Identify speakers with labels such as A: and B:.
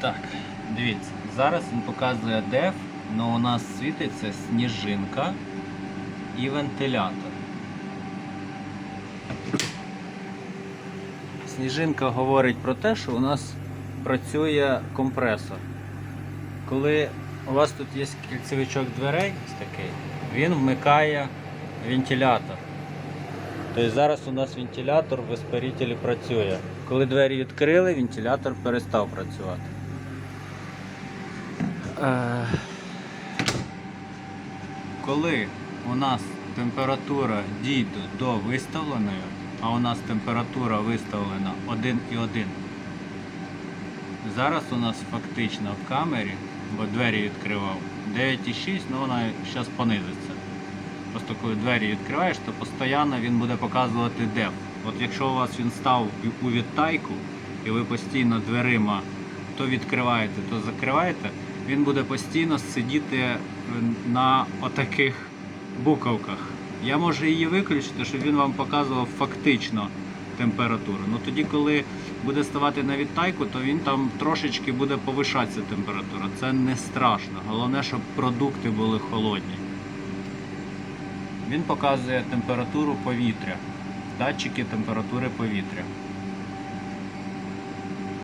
A: Так, дивіться, зараз він показує деф, але у нас світиться сніжинка і вентилятор. Сніжинка говорить про те, що у нас працює компресор. Коли у вас тут є кільцевичок дверей, ось такий, він вмикає вентилятор. Тобто зараз у нас вентилятор в виспарителі працює. Коли двері відкрили, вентилятор перестав працювати. Е, Коли у нас температура дійде до виставленої, а у нас температура виставлена 1,1. Зараз у нас фактично в камері, бо двері відкривав 9,6, ну вона зараз понизиться. Просто коли двері відкриваєш, то постійно він буде показувати деф. От якщо у вас він став у відтайку, і ви постійно дверима то відкриваєте, то закриваєте, він буде постійно сидіти е, на отаких буковках. Я можу її виключити, щоб він вам показував фактично температуру. Ну тоді, коли буде ставати на відтайку, то він там трошечки буде повишатися температура. Це не страшно. Головне, щоб продукти були холодні. Він показує температуру повітря, датчики температури повітря.